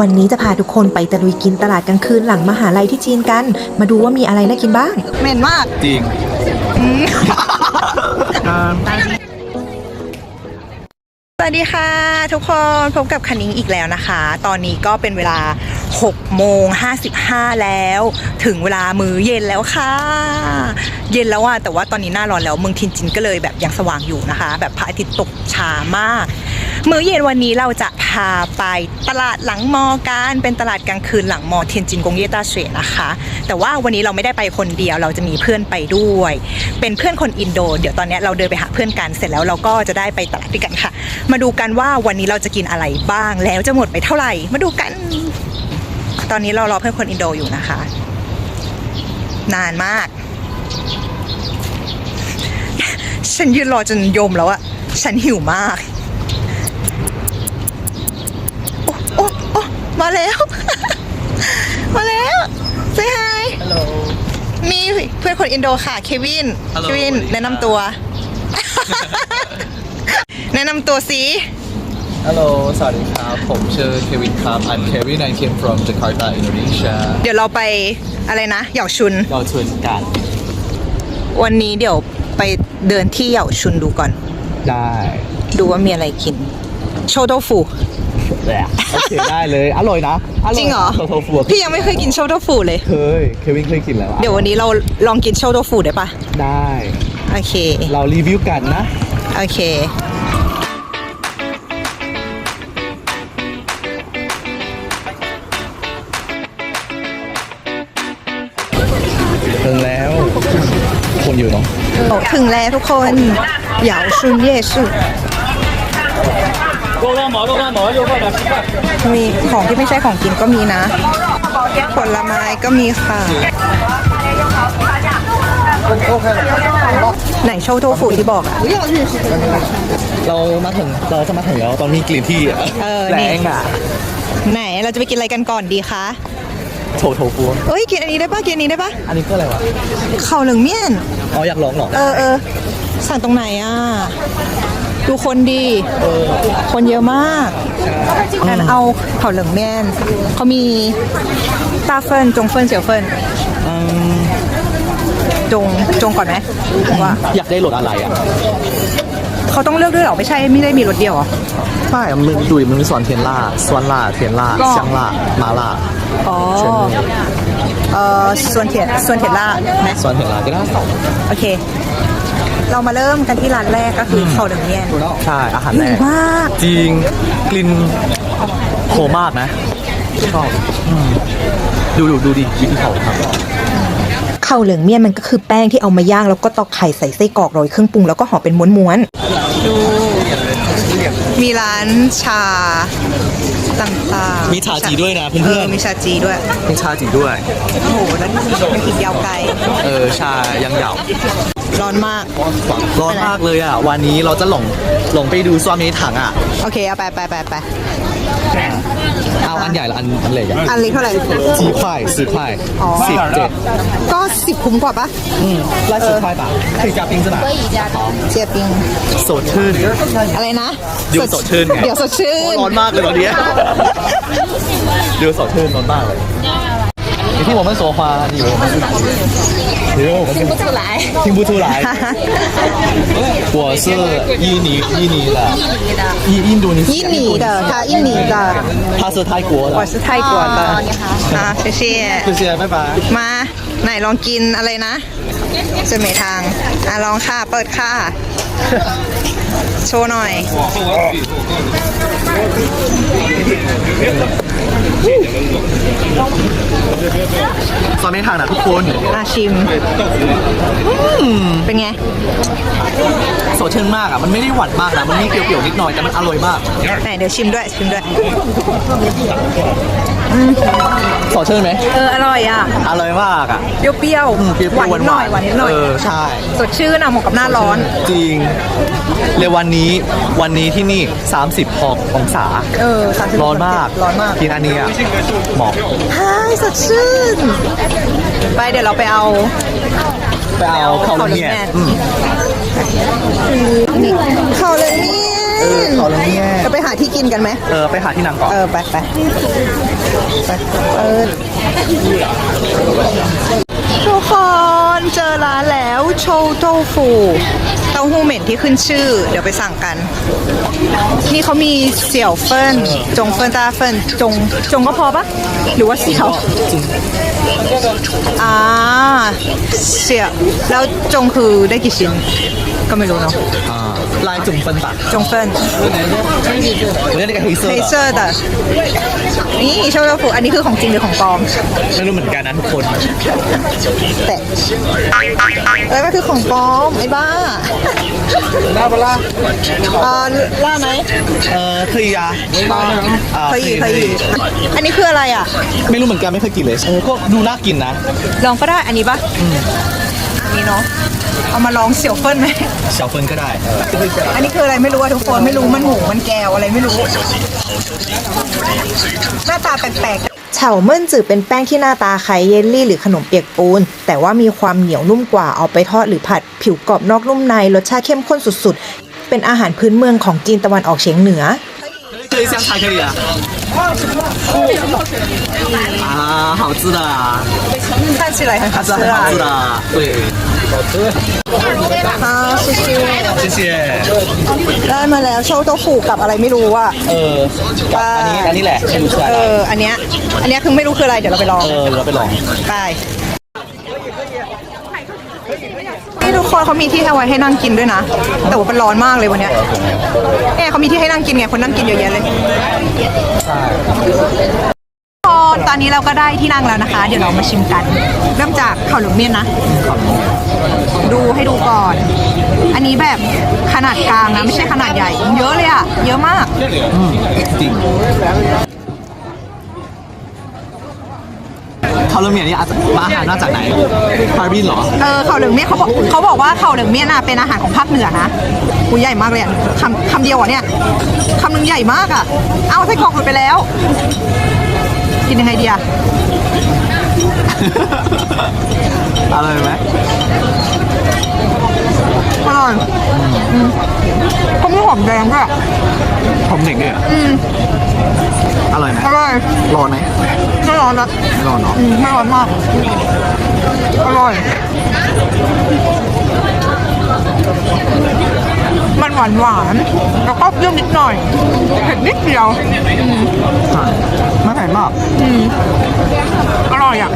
วันนี้จะพาทุกคนไปตะลุยกินตลาดกลางคืนหลังมหาลัยที่จีนกัน มาดูว่ามีอะไรน่ากินบ้าง เหม็นมาก จริงสวัสดีค่ะ ทุกคนพบกับคันนิ้งอีกแล้วนะคะ ตอนนี้ก็เป็นเวลา6โมง55 แล้ว ถึงเวลามื้อเย็นแล้วค่ะ เย็นแล้วอะแต่ว่าตอนนี้หน้าร้อนแล้วเมืองทินจินก็เลยแบบยังสว่างอยู่นะคะ แบบพระอาทิตย์ตกช้ามาก มื้อเย็นวันนี้เราจะพาไปตลาดหลังมอกันเป็นตลาดกลางคืนหลังมอเทียนจินกงเยต้าเสวยนะคะ แต่ว่าวันนี้เราไม่ได้ไปคนเดียวเราจะมีเพื่อนไปด้วย เป็นเพื่อนคนอินโด เดี๋ยวตอนนี้เราเดินไปหาเพื่อนกันเสร็จแล้วเราก็จะได้ไปตลาดด้วยกันค่ะ มาดูกันว่าวันนี้เราจะกินอะไรบ้าง แล้วจะหมดไปเท่าไหร่ มาดูกัน ตอนนี้เรารอเพื่อนคนอินโดอยู่นะคะ นานมาก ฉันยืนรอจนยมแล้วอะฉันหิวมาก มาแล้ว มาแล้วเซฮายฮัลโหล มีเพื่อนคนอินโดค่ะ เควิน Hello เควิน สวัสดีครับ แนะนำตัว แนะนำตัวสิฮัลโหลสวัสดีครับ ผมชื่อเควินครับ I'm Kevin I came from Jakarta Indonesia เดี๋ยวเราไปอะไรนะเหยาชุน เราชวนกัน วันนี้เดี๋ยวไปเดินที่เหยาชุนดูก่อน ได้ ดูว่ามีอะไรกิน โชโตฟูแหละ โอเคได้เลยอร่อยนะออยจริงเหรอโซโทฟูพี่ยังไม่เคยกินโชโตฟูเลย เคยเควินเคยกินแล้วอะเดี๋ยววันนี้เราลองกินโชโตฟูได้ปะได้ โอเค เรารีวิวกันนะ โอเค ถึงแล้ว คนอยู่เนาะ ถึงแล้วทุกคนเหยาชุนเย่ชุ มีของที่ไม่ใช่ของกินก็มีนะ ผลไม้ก็มีค่ะ ไหนโชว์โทฟูที่บอกอะเรามาถึงเราจะมาถึงแล้วตอนมีกลิ่นที่เออแรนี่งอะไหนเราจะไปกินอะไรกันก่อนดีคะโถโถฟูเอ้ยกินอันนี้ได้ปะกินอันนี้ได้ปะอันนี้ก็อะไรวะข้าวเหลืองเมี่ยนอ๋ออยากลองเหรอเออเออสั่งตรงไหนอะ ดูคนดี คนเยอะมากงั้นเอาข้าวเหลืองเมี่ยนเขามีตาเฟินจงเฟินเสี่ยวเฟินอืมจงจงก่อนไหมว่าอยากได้รสอะไรอะเขาต้องเลือกด้วยเหรอ ไม่ใช่ไม่ได้มีรสเดียวเหรอไม่อะมันดูดิมันมีส่วนเทียนล่าส่วนล่าเทียนล่าก็เชียงล่ามาล่าอ๋อเชิญเลยเออส่วนเทียนส่วนเทียนล่าไหมส่วนเทียนล่าก็ได้โอเค เรามาเริ่มกันที่ร้านแรกก็คือข้าวเหลืองเมี่ยนใช่อาหารหแรนึ่งกมากจริงกลิ่นโหมากนะชอบอืมดูดูดูดิวิธีเขาทำข้าวเหลืองเมี่ยนมันก็คือแป้งที่เอามาย่างแล้วก็ตอกไข่ใส่ไส้กรอกโรยเครื่องปรุงแล้วก็ห่อเป็นม้วนดู มีร้านชาต่างๆ มีชาจีด้วยนะเพื่อนๆเออมีชาจีด้วย มีชาจีด้วย โอ้โห แล้วนี่มันอีกยาวไกล เออ ชายังเหยา ร้อนมาก ร้อนมากเลยอะ วันนี้เราจะหลงหลงไปดูซ้อมในถังอะ โอเค เอาไปไปไปไปเอาอันใหญ่ละอันอันเล็กอะอันเล็กเท่าไหร่ จีควายสิบควายสิบเจ็ดก็สิบคุ้มกว่าปะอืมแล้วสิบควายบาทถือจาปิงจะบาทเจียปิงสดชื่นอะไรนะเดี๋ยวสดชื่นไงเดี๋ยวสดชื่นร้อนมากเลยตอนนี้เดี๋ยวสดชื่นร้อนมากเลยที่ผมเป็นโซฟาอยู่ 听不出来？听不出来。我是印尼印尼的，印印度尼西印尼的他印尼的他是泰国的。我是泰国的อ่า谢谢谢谢，拜拜。 มาไหนลองกินอะไรนะเสมทาง อ่ะลองค่ะ เปิดค่ะ โชว์หน่อย ซอยไม่ทางนะทุกคนอะชิม เป็นไง สดชื่นมากอะ มันไม่ได้หวานมากนะ มันมีเปรี้ยวๆนิดหน่อยแต่มันอร่อยมาก ไหนเดี๋ยวชิมด้วย ชิมด้วย สดชื่นไหมเอออร่อยอะอร่อยมากอะเปรี้ยวอืมเปรี้ยวหวานๆนิดหน่อยหวานนิดหน่อยเออใช่ สดชื่นอะเหมาะกับหน้าร้อน จริงเลยวันนี้วันนี้ที่นี่ 30พองศา เออ30ร้อนมากร้อนมากกินอันนี้อะเหมาะใช่สดชื่น ไปเดี๋ยวเราไปเอาไปเอาข้าวเหนียวข้าวเหนียวอืมนี่ข้าวเหนียวเมี่ยน เออเขาแล้วเนี่ยจะไปหาที่กินกันไหม เออไปหาที่นั่งก่อน เออ ไปไปไปเออทุกคนเจอร้านแล้วโชโตฟูเต้าหู้เหม็นที่ขึ้นชื่อ เดี๋ยวไปสั่งกัน นี่เขามีเสี่ยวเฟินจงเฟินตาเฟินจงจงก็พอปะหรือว่าเสี่ยวอ่าเสี่ยวแล้วจงคือได้กี่ชิ้น ก็ไม่รู้เนาะอ่า ลายจุ่มฟันตัด จงเฟิน 我觉得那个黑色 黑的色的นี่โชโตฟูอันนี้คือของจริงหรือของปลอม ไม่รู้เหมือนกันนะทุกคน แต่แล้วก็คือของปลอมไอ้บ้า ล่าปะล่า เออล่าไหม เออ可以啊อ่า เคยอีกเคยอีกอันนี้คืออะไรอ่ะ ไม่รู้เหมือนกันไม่เคยกินเลยเออก็ดูน่ากินนะ ลองก็ได้ อันนี้ปะอันนี้เนาะ เอามาลองเสี่ยวเฟินไหมเฉาเฟินก็ได้อันนี้คืออะไรไม่รู้อะทุกคนไม่รู้มันหมูมันแก้วอะไรไม่รู้ หน้าตาแปลกเฉาเมิ่นจือเป็นแป้งที่หน้าตาคล้ายเยลลี่หรือขนมเปียกปูน แต่ว่ามีความเหนียวนุ่มกว่าเอาไปทอดหรือผัด ผิวกรอบนอกนุ่มในรสชาติเข้มข้นสุดๆ เป็นอาหารพื้นเมืองของจีนตะวันออกเฉียงเหนือ 这一香菜可以啊啊好吃的啊ๆ看起来很好它是吃啊很好吃。的对好谢谢谢谢 ได้มาแล้วโชว์โตฟูกับอะไรไม่รู้อ่ะ เอออันนี้อันนี้แหละไม่รู้ชื่ออะไร เออ อันเนี้ย อันเนี้ยคือไม่รู้คืออะไร เดี๋ยวเราไปลอง เออเราไปลอง ไป คนเขามีที่ให้ไว้ให้นั่งกินด้วยนะ แต่ว่าเป็นร้อนมากเลยวันเนี้ยเนี่ยเขามีที่ให้นั่งกินไงคนนั่งกินเยอะแยะเลยพอตอนนี้เราก็ได้ที่นั่งแล้วนะคะ เดี๋ยวเรามาชิมกัน เริ่มจากข้าวหลงเมี่ยนนะ ดูให้ดูก่อน อันนี้แบบขนาดกลางนะ ไม่ใช่ขนาดใหญ่ เยอะเลยอะเยอะมาก จริง เขาเริ่มเนี่ยนี่อาจจะมาอาหารมาจากไหนฮาร์บินเหรอเออข้าวเหลืองเมี่ยนเขาบอกเขาบอกว่าข้าวเหลืองเมี่ยนน่ะเป็นอาหารของภาคเหนือนะกูใหญ่มากเลยอะคำคำเดียวอะเนี่ยคำหนึ่งใหญ่มากอะ เอาไส้กรอกหลุดไปแล้ว กินยังไงดีอะอร่อยไหมอร่อยอืมเขามีหอมแดงด้วยอะผมเด็กเนี่ยอ ร่อยไหมอร่อยร้อนไหมไม่ร้อนนะไม่ร้อนเนาะอืมไม่ร้อนมาก อร่อย มันหวานหวานๆแล้วก็เปรี้ยวนิดหน่อย เผ็ดนิดเดียวใช่ไม่แพงมากอร่อยอะ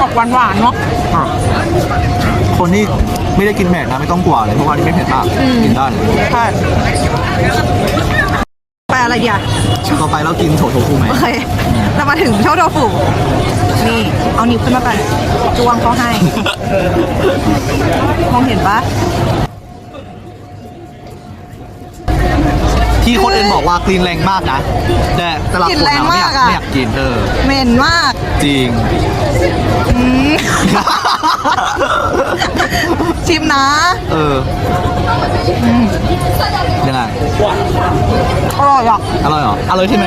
ออกหวานหวานๆเนาะอะคนที่ไม่ได้กินเผ็ดนะไม่ต้องกลัวเลยเพราะว่านี่ไม่เผ็ดมาก กินได้ใช่ ไปอะไรดีอะต่อไปเรากินโถโถฟูไหมโอเคเรามาถึงเช่าโดฟูนี่ เอานิ้วขึ้นมากันจวงเขาให้ มองเห็นปะ ที่คนอื่นบอกว่ากลิ่นแรงมากนะ แต่สำหรับคนเราไม่อยากไม่อยากกินเออ เหม็นมากจริงชิมนะเออยังไง อร่อยอะ อร่อยเหรอ อร่อยใช่ไหม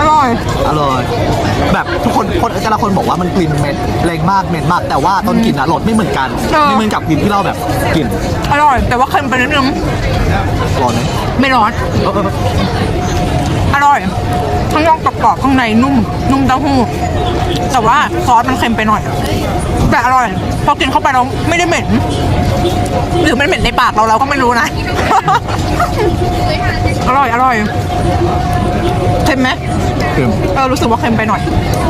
อร่อยอร่อยแบบทุกคนคนแต่ละคนบอกว่ามันกลิ่นเหม็นแรงมากเหม็นมาก แต่ว่าตอนกินอะรสไม่เหมือนกันเออ ไม่เหมือนกับกลิ่นที่เราแบบกินอร่อย แต่ว่าเค็มไปนิดนึงร้อนไหมไม่ร้อน เออเออเอออร่อย ข้างนอกกรอบๆข้างในนุ่ม นุ่มเต้าหู้ แต่ว่าซอสมันเค็มไปหน่อย แต่อร่อย พอกินเข้าไปเราไม่ได้เหม็น หรือมันเหม็นในปากเราเราก็ไม่รู้นะ อร่อยอร่อยเค็มไหมเค็มเออรู้สึกว่าเค็มไปหน่อย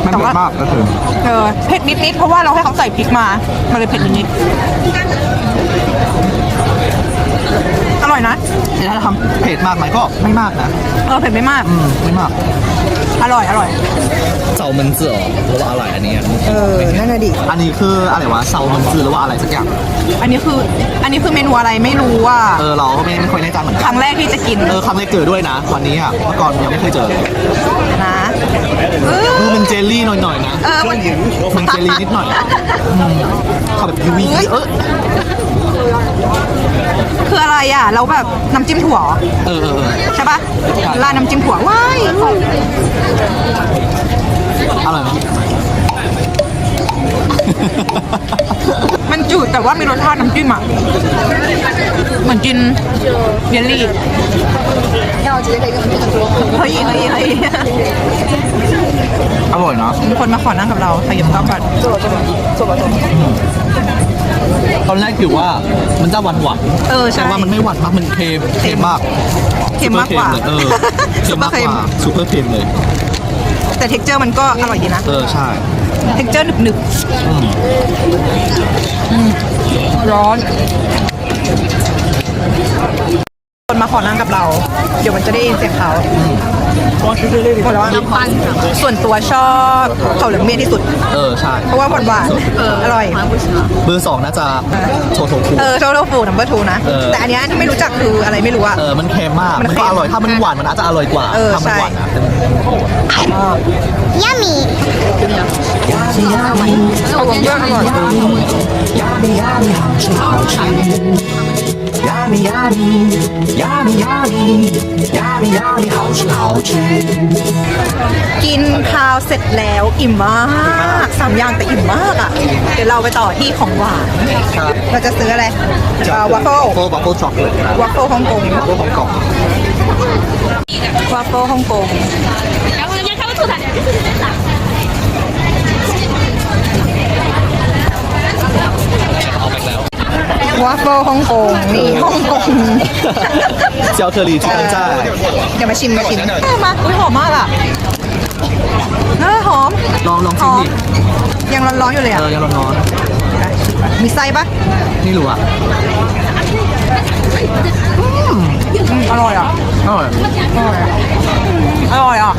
ไม่แต่เผ็ว่าดมากก็เค็มเออเผ็ดนิดๆเพราะว่าเราให้เขาใส่พริกมามันเลยเผ็ดนิดๆอร่อยนะแต่ถ้าทำเผ็ดมากไหมก็ไม่มากนะเออเผ็ดไม่มากอืมไม่มาก อร่อยอร่อยเซามันเจือหรือว่าอะไรอันนี้เออนั่นน่ะดิ อันนี้คืออะไรวะเซามันจือหรือว่าอะไรสักอย่าง อันนี้คืออันนี้คือเมนูอะไรไม่รู้ว่าเออเราก็ไม่ไม่ค่อยแน่ใจเหมือนคกันรั้งแรกที่จะกินเออคำแรกเจอด้วยนะวันนี้อะเมื่อก่อนยังไม่เคยเจอนะเออดูมันเจลลี่หน่อยๆนะเออมันมันเจลลี่นิดหน่อยอืมเขาแบบยูวีเออ คืออะไรอะเราแบบน้ำจิ้มถั่วเหรอเออเออเออใช่ปะร้านน้ำจิ้มถั่วว้ายอร่อยไหมมันจืดแต่ว่ามีรสชาติน้ำจิ้มอะเหมือนกินเยลลี่เฮ้ยเฮ้ยเฮ้ยอร่อยนะมีคนมาขอนั่งกับเราขยับเข้าก่อน ตอนแรกคิดว่ามันจะหวานหวานเออใช่ แต่ว่ามันไม่หวานมากมันเค็มเค็มมากเค็มมากกว่าซุปเปอร์เค็มเลยเออเค็มมากกว่าซูเปอร์เค็มเลย แต่เท็กเจอร์มันก็อร่อยดีนะ เออใช่ เท็กเจอร์หนึบหนึบอืมๆร้อนคน มาขอนั่งกับเรา เดี๋ยวมันจะได้ยินเสียงเขาหมดแล้วว่าส่วนตัวชอบข้าวเหลืองเมียที่สุด เออ ใช่ เพราะว่าหวานหวานๆอร่อย เบอร์สองน่าจะโชโทคุ เออโชโตฟูนัมเบอร์ทูนะ เออ แต่อันเนี้ยที่ไม่รู้จักคืออะไรไม่รู้อะ เออ มันเค็มมาก มัมันนเค็ก็มอร่อย ถ้ามันหวานมันอาจจะอร่อยกว่าเออถ้ามันใช่ หวานนะเขาบอกว่าอร่อย Yummy yummy, yummy yummy, yummy yummy，好吃好吃。 กินข้าวเสร็จแล้วอิ่มมากสามอย่างแต่อิ่มมากอ่ะ เดี๋ยวเราไปต่อที่ของหวาน ครับ เราจะซื้ออะไรวัฟเฟิล โฟบัฟเฟิลช็อกโกแลตครับ วัฟเฟิลฮ่องกง วัฟเฟิลของกล่อง วัฟเฟิลฮ่องกง ววัฟเฟิลฮ่องกงนี่ฮ่องกงเจ้าเทอรี่ชุดจ้าเดี๋ยวมาชิมมาชิมเออมาอุ้ยหอมมากอะเออหอมลองลองหชิมอมดิยังร้อนๆอยู่เลยเออะอยังร้อนมีไส้ปะๆนี่รู้อะอร่อยอะอร่อยอร่อยอะ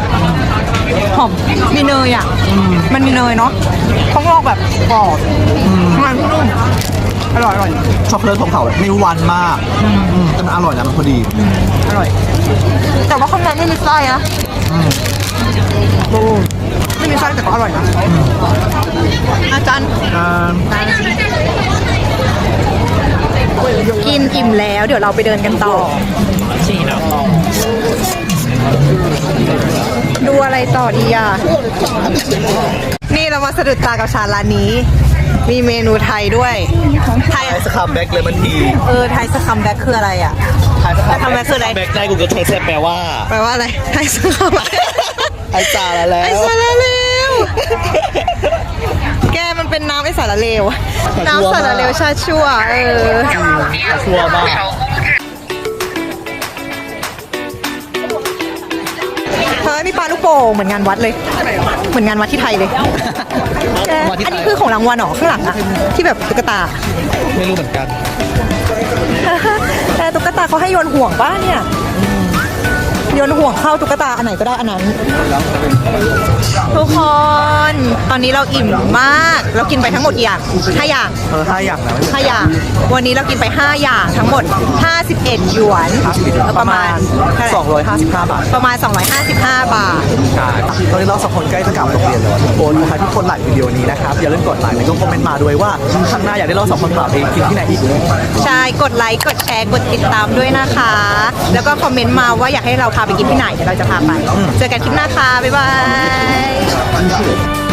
หอมมีเนยอะมันมีเนยเนาะข้างนอกแบบกรอบข้างในนุ่ม อร่อยอร่อย ช็อกโกแลตของเขาแบบไม่หวานมากอืมแต่มันอร่อยนะมันพอดีอร่อย แต่ว่าข้างในไม่มีไส้นะบูไม่มีไส้แต่ก็อร่อยนะ อาจารย์ อ่ากินอิ่มแล้วเดี๋ยวเราไปเดินกันต่อ ดูอะไรต่อดีอะ นี่เรามาสะดุดตากับชาร้านนี้ มีเมนูไทยด้วย ไทยไอศครีมแบ็กเลมอนทีเออ ไทยสคัมแบ็คคืออะไรอะ ไทยสคัมแบ็คคืออะไร แบ็กได้กูก็เทสแปลว่าแปลว่าอะไร ไทยสคัมแบ็คไอจ่าแล้วไอสาระเลว แกมันเป็นน้ำไอสาระเลว น้ำสาระเลวชาติชั่ว เออ ชัวร์มาก ปลาลูกโป่งเหมือนงานวัดเลย เหมือนงานวัดที่ไทยเลยแกวัดที่ไทย อันนี้คือของรางวัลเหรอข้างหลังอะที่แบบตุ๊กตา ไม่รู้เหมือนกัน แต่ตุ๊กตาเขาให้โยนห่วงป้าเนี่ย โยนห่วงเข้าตุ๊กตาอันไหนก็ได้อันนั้น ทุกคน ตอนนี้เราอิ่มมาก เรากินไปทั้งหมดกี่อย่างห้าอย่างเออห้าอย่างนะห้าอย่าง วันนี้เรากินไป5อย่างทั้งหมด 51 หยวนประมาณเท่าไหร่สองร้อยห้าสิบห้าบาทประมาณ 255 บาท ใช่ตอนนี้เราสองคนใกล้จะกลับโรงเรียนแล้วทุกคนใครที่คนไลค์วิดีโอนี้นะครับอย่าลืมกดไลค์แล้วก็คอมเมนต์มาด้วยว่าครั้งหน้าอยากได้เราสองคนพาไปกินที่ไหนอีกใช่ กดไลค์ กดแชร์ กดติดตามด้วยนะคะ แล้วก็คอมเมนต์มาว่าอยากให้เราพาไปกินที่ไหนเดี๋ยวเราจะพาไป เจอกันคลิปหน้าค่ะบ๊ายบาย